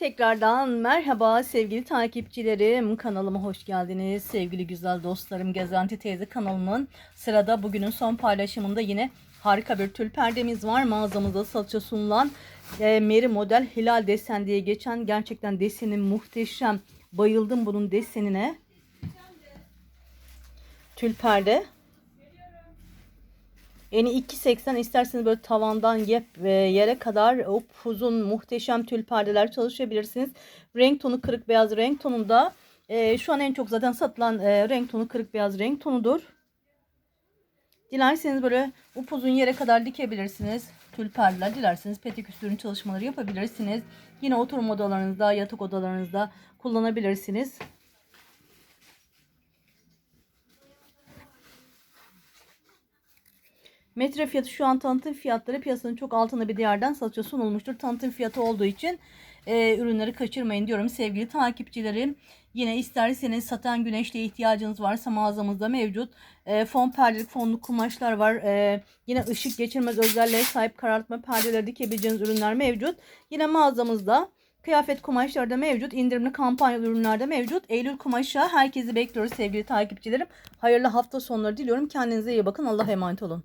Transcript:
Tekrardan merhaba sevgili takipçilerim. Kanalıma hoş geldiniz. Sevgili güzel dostlarım Gezenti Teyze kanalımın sırada bugünün son paylaşımında yine harika bir tül perdemiz var. Mağazamızda satışa sunulan e, Meri model hilal desen diye geçen gerçekten deseni muhteşem. Bayıldım bunun desenine. Tül perde. Eni 2.80 isterseniz böyle tavandan yep ve yere kadar uzun muhteşem tül perdeler çalışabilirsiniz. Renk tonu kırık beyaz renk tonunda. Ee, şu an en çok zaten satılan e, renk tonu kırık beyaz renk tonudur. Dilerseniz böyle upuzun yere kadar dikebilirsiniz. Tül perdeler dilerseniz petek üstünün çalışmaları yapabilirsiniz. Yine oturma odalarınızda, yatak odalarınızda kullanabilirsiniz. Metre fiyatı şu an tanıtım fiyatları piyasanın çok altında bir değerden satışa sunulmuştur. Tanıtım fiyatı olduğu için e, ürünleri kaçırmayın diyorum sevgili takipçilerim. Yine isterseniz satan güneşliğe ihtiyacınız varsa mağazamızda mevcut. E, fon perdelik fonlu kumaşlar var. E, yine ışık geçirmez özelliğe sahip karartma perdeleri dikebileceğiniz ürünler mevcut. Yine mağazamızda Kıyafet kumaşları da mevcut. indirimli kampanyalı ürünler de mevcut. Eylül kumaşa herkesi bekliyoruz sevgili takipçilerim. Hayırlı hafta sonları diliyorum. Kendinize iyi bakın. Allah'a emanet olun.